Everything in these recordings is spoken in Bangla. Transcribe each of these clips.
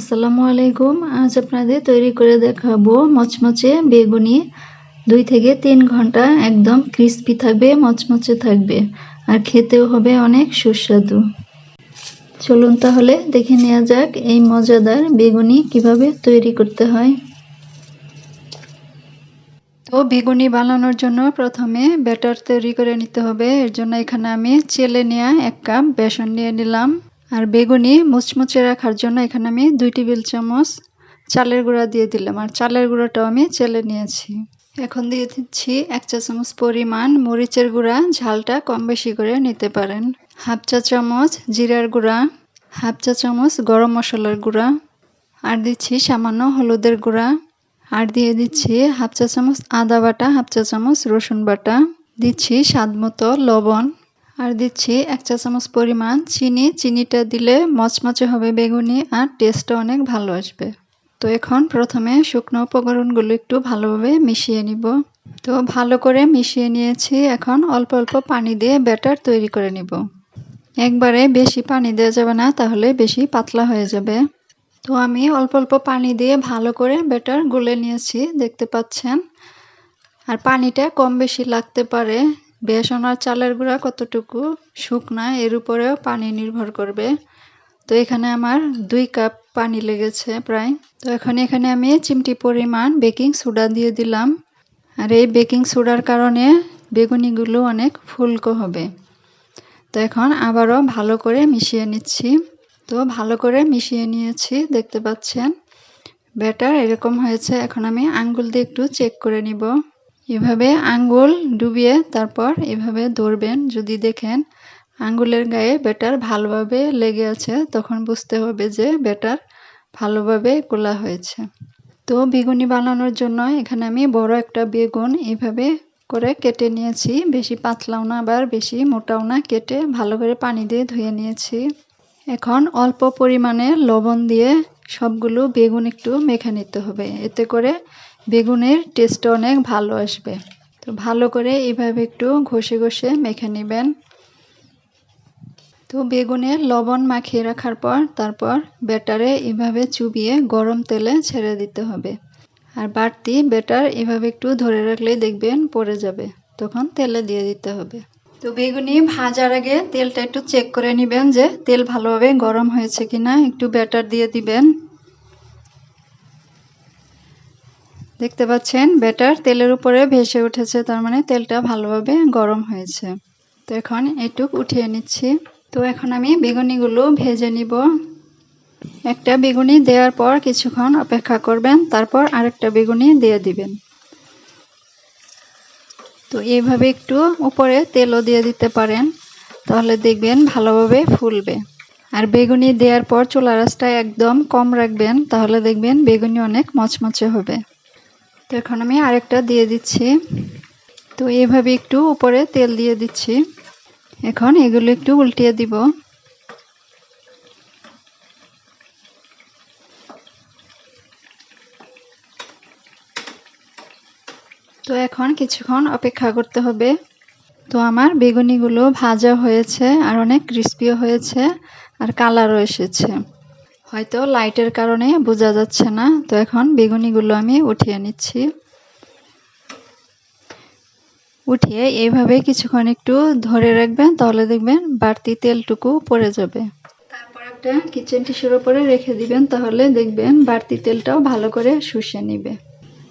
আসসালামু আলাইকুম। আজ আপনাদের তৈরি করে দেখাবো মচমচে বেগুনি। দুই থেকে তিন ঘণ্টা একদম ক্রিস্পি থাকবে, মচমচে থাকবে। আর খেতেও হবে অনেক সুস্বাদু। চলুন তাহলে দেখে নেওয়া যাক এই মজাদার বেগুনি কীভাবে তৈরি করতে হয়। তো বেগুনি বানানোর জন্য প্রথমে ব্যাটার তৈরি করে নিতে হবে। এর জন্য এখানে আমি চেলে নেওয়া এক কাপ বেসন নিয়ে নিলাম। আর বেগুনি মুচমুচে রাখার জন্য এখানে আমি দুই টেবিল চামচ চালের গুঁড়া দিয়ে দিলাম। আর চালের গুঁড়াটাও আমি চেলে নিয়েছি। এখন দিয়ে দিচ্ছি এক চা চামচ পরিমাণ মরিচের গুঁড়া। ঝালটা কম বেশি করে নিতে পারেন। হাফ চা চামচ জিরার গুঁড়া, হাফ চা চামচ গরম মশলার গুঁড়া, আর দিচ্ছি সামান্য হলুদের গুঁড়া। আর দিয়ে দিচ্ছি হাফ চা চামচ আদা বাটা, হাফ চা চামচ রসুন বাটা। দিচ্ছি স্বাদ মতো লবণ। আর দিচ্ছি এক চা চামচ পরিমাণ চিনি। চিনিটা দিলে মচমচে হবে বেগুনি আর টেস্টটা অনেক ভালো আসবে। তো এখন প্রথমে শুকনো উপকরণগুলো একটু ভালোভাবে মিশিয়ে নিব। তো ভালো করে মিশিয়ে নিয়েছি। এখন অল্প অল্প পানি দিয়ে ব্যাটার তৈরি করে নিব। একবারে বেশি পানি দেওয়া যাবে না, তাহলে বেশি পাতলা হয়ে যাবে। তো আমি অল্প অল্প পানি দিয়ে ভালো করে ব্যাটার গুলে নিয়েছি, দেখতে পাচ্ছেন। আর পানিটা কম বেশি লাগতে পারে। বেসন আর চালের গুঁড়া কতটুকু? শুকনা, এর উপরেও পানি নির্ভর করবে। তো এখানে আমার দুই কাপ পানি লেগেছে প্রায়। তো এখন এখানে আমি চিমটি পরিমাণ বেকিং সোডা দিয়ে দিলাম। আর এই বেকিং সোডার কারণে বেগুনিগুলো অনেক ফুলকো হবে। তো এখন আবারও ভালো করে মিশিয়ে নিচ্ছি। তো ভালো করে মিশিয়ে নিয়েছি, দেখতে পাচ্ছেন? ব্যাটার এরকম হয়েছে। এখন আমি আঙ্গুল দিয়ে একটু চেক করে নিব। এভাবে আঙ্গুল ডুবিয়ে তারপর এভাবে ধরবেন যদি দেখেন আঙ্গুলের গায়ে ব্যাটার ভালোভাবে লেগে আছে, তখন বুঝতে হবে যে ব্যাটার ভালোভাবে গোলা হয়েছে। তো বেগুনি বানানোর জন্য এখানে আমি বড় একটা বেগুন এভাবে করে কেটে নিয়েছি। বেশি পাতলাও না, আবার বেশি মোটাও না। কেটে ভালো করে পানি দিয়ে ধুয়ে নিয়েছি। এখন অল্প পরিমাণে লবণ দিয়ে সবগুলো বেগুন একটু মেখে নিতে হবে। এতে করে বেগুনের টেস্টটা অনেক ভালো আসবে। তো ভালো করে এইভাবে একটু ঘষে ঘষে মেখে নেবেন। তো বেগুনে লবণ মাখিয়ে রাখার পর তারপর ব্যাটারে এভাবে চুবিয়ে গরম তেলে ছেড়ে দিতে হবে। আর বাড়তি ব্যাটার এভাবে একটু ধরে রাখলেই দেখবেন পড়ে যাবে, তখন তেলে দিয়ে দিতে হবে। তো বেগুনি ভাজার আগে তেলটা একটু চেক করে নেবেন যে তেল ভালোভাবে গরম হয়েছে কিনা, একটু ব্যাটার দিয়ে দিবেন। দেখতে পাচ্ছেন, ব্যাটার তেলের উপরে ভেসে উঠেছে, তার মানে তেলটা ভালোভাবে গরম হয়েছে। তো এখন এটুক উঠিয়ে নিচ্ছি। তো এখন আমি বেগুনিগুলো ভেজে নিব। একটা বেগুনি দেওয়ার পর কিছুক্ষণ অপেক্ষা করবেন, তারপর আরেকটা বেগুনি দিয়ে দিবেন। তো এইভাবে একটু উপরে তেলও দিয়ে দিতে পারেন, তাহলে দেখবেন ভালোভাবে ফুলবে। আর বেগুনি দেওয়ার পর চুলা রাসটা একদম কম রাখবেন, তাহলে দেখবেন বেগুনি অনেক মচমচে হবে। তো এখন আমি আরেকটা দিয়ে দিচ্ছি। তো এইভাবে একটু উপরে তেল দিয়ে দিচ্ছি। এখন এগুলো একটু উল্টিয়ে দিব। তো এখন কিছুক্ষণ অপেক্ষা করতে হবে। তো আমার বেগুনিগুলো ভাজা হয়েছে আর অনেক ক্রিস্পিও হয়েছে আর কালারও এসেছে। হয়তো লাইটের কারণে বোঝা যাচ্ছে না। তো এখন বেগুনিগুলো আমি উঠিয়ে নিচ্ছি। উঠিয়ে এইভাবে কিছুক্ষণ একটু ধরে রাখবেন, তাহলে দেখবেন বাড়তি তেলটুকু পড়ে যাবে। তারপর একটা কিচেন টিস্যুর উপরে রেখে দিবেন, তাহলে দেখবেন বাড়তি তেলটাও ভালো করে শুষে নিবে।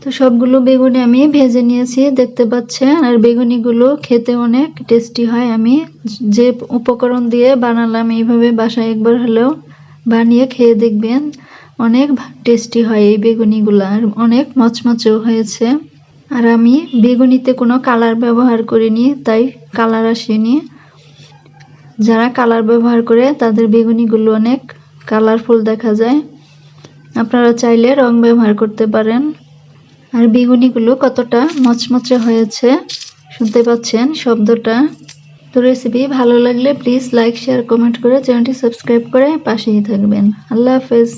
তো সবগুলো বেগুনি আমি ভেজে নিয়েছি, দেখতে পাচ্ছেন? আর বেগুনিগুলো খেতে অনেক টেস্টি হয়। আমি যে উপকরণ দিয়ে বানালাম এইভাবে বাসায় একবার হলেও বানিয়ে খেয়ে দেখবেন। অনেক টেস্টি হয় এই বেগুনিগুলো আর অনেক মচমচেও হয়েছে। আর আমি বেগুনিতে কোনো কালার ব্যবহার করিনি, তাই কালার আসেনি। যারা কালার ব্যবহার করে তাদের বেগুনিগুলো অনেক কালারফুল দেখা যায়। আপনারা চাইলে রং ব্যবহার করতে পারেন। আর বেগুনিগুলো কতটা মচমচে হয়েছে, শুনতে পাচ্ছেন শব্দটা। তো রেসিপি ভালো লাগলে প্লিজ লাইক শেয়ার কমেন্ট করে চ্যানেলটি সাবস্ক্রাইব করে পাশেই থাকবেন। আল্লাহ হাফেজ।